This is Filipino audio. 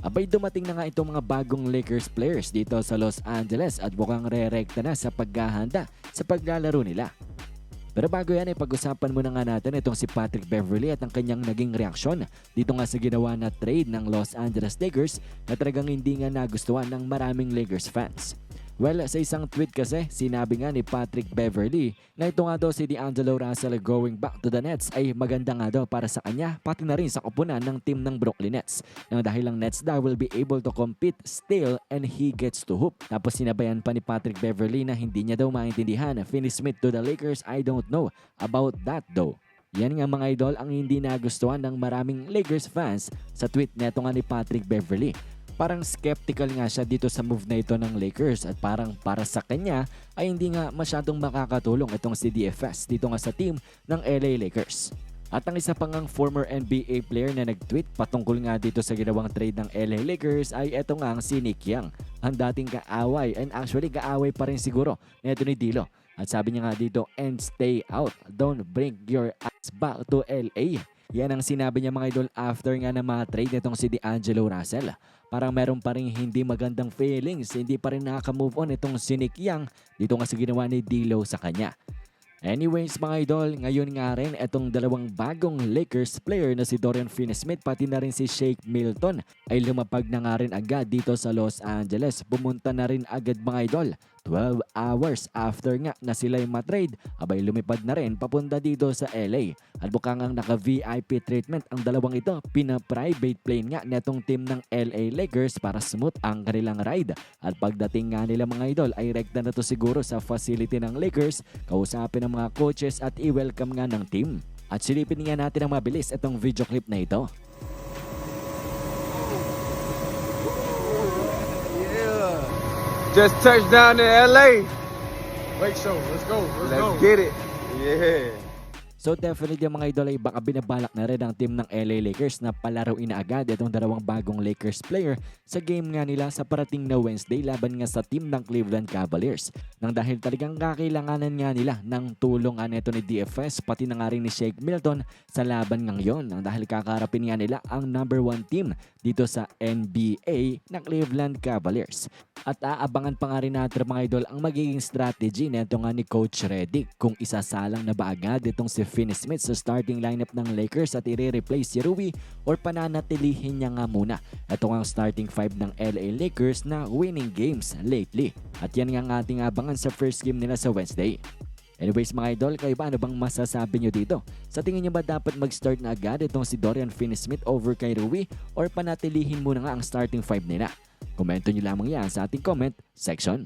Abay dumating na nga itong mga bagong Lakers players dito sa Los Angeles at mukhang re-rekta na sa paghahanda sa paglalaro nila. Pero bago yan ay pag-usapan muna nga natin itong si Patrick Beverly at ang kanyang naging reaksyon dito nga sa ginawa na trade ng Los Angeles Lakers na talagang hindi nga nagustuhan ng maraming Lakers fans. Well, sa isang tweet kasi, sinabi nga ni Patrick Beverly na ito nga daw si D'Angelo Russell going back to the Nets ay maganda nga daw para sa kanya pati na rin sa kupunan ng team ng Brooklyn Nets. Nang dahil ang Nets daw will be able to compete still and he gets to hoop. Tapos sinabayan pa ni Patrick Beverly na hindi niya daw maintindihan Finney Smith to the Lakers, I don't know about that though. Yan nga mga idol ang hindi nagustuhan ng maraming Lakers fans sa tweet neto nga ni Patrick Beverly parang skeptical nga siya dito sa move na ito ng Lakers at parang para sa kanya ay hindi nga masyadong makakatulong itong si DFS dito nga sa team ng LA Lakers. At ang isa pang ang former NBA player na nag-tweet patungkol nga dito sa ginawang trade ng LA Lakers ay eto nga ang si Nick Young, ang dating kaaway and actually kaaway pa rin siguro nito ni Dilo. At sabi niya nga dito, and stay out, don't bring your ass back to LA. Yan ang sinabi niya mga idol after nga na mga trade nitong si D'Angelo Russell. Parang meron pa rin hindi magandang feelings, hindi pa rin nakaka-move on itong si Nick Young dito nga sa ginawa ni D'Lo sa kanya. Anyways mga idol, ngayon nga rin itong dalawang bagong Lakers player na si Dorian Finney-Smith pati na rin si Shake Milton ay lumapag na nga rin agad dito sa Los Angeles. Pumunta na rin agad mga idol. 12 hours after nga na sila'y matrade, abay lumipad na rin papunta dito sa LA. At bukang ang naka-VIP treatment ang dalawang ito, pina-private plane nga netong team ng LA Lakers para smooth ang kanilang ride. At pagdating nga nila mga idol ay rekta na to siguro sa facility ng Lakers, kausapin ng mga coaches at i-welcome nga ng team. At silipin nga natin ang mabilis itong video clip na ito. Just touched down in LA. Wait, show. Let's go. Let's, Let's go. get it. Yeah. So definitely mga idol ay baka binabalak na rin ang team ng LA Lakers na palaruin na agad itong dalawang bagong Lakers player sa game nga nila sa parating na Wednesday laban nga sa team ng Cleveland Cavaliers. Nang dahil talagang kakailanganan nga nila ng tulong nga nito ni DFS pati na nga rin ni Shake Milton sa laban ngayon nang dahil kakarapin nga nila ang number one team dito sa NBA na Cleveland Cavaliers. At aabangan pa nga rin natin mga idol ang magiging strategy nito nga ni Coach Redick kung isasalang na ba agad itong si Finney Smith sa starting lineup ng Lakers at i-replace si Rui or pananatilihin niya nga muna. Ito ang starting five ng LA Lakers na winning games lately. At yan nga ang ating abangan sa first game nila sa Wednesday. Anyways mga idol, kayo ba ano bang masasabi nyo dito? Sa tingin nyo ba dapat mag-start na agad itong si Dorian Finney-Smith over kay Rui or panatilihin muna nga ang starting five nila? Komento nyo lamang yan sa ating comment section.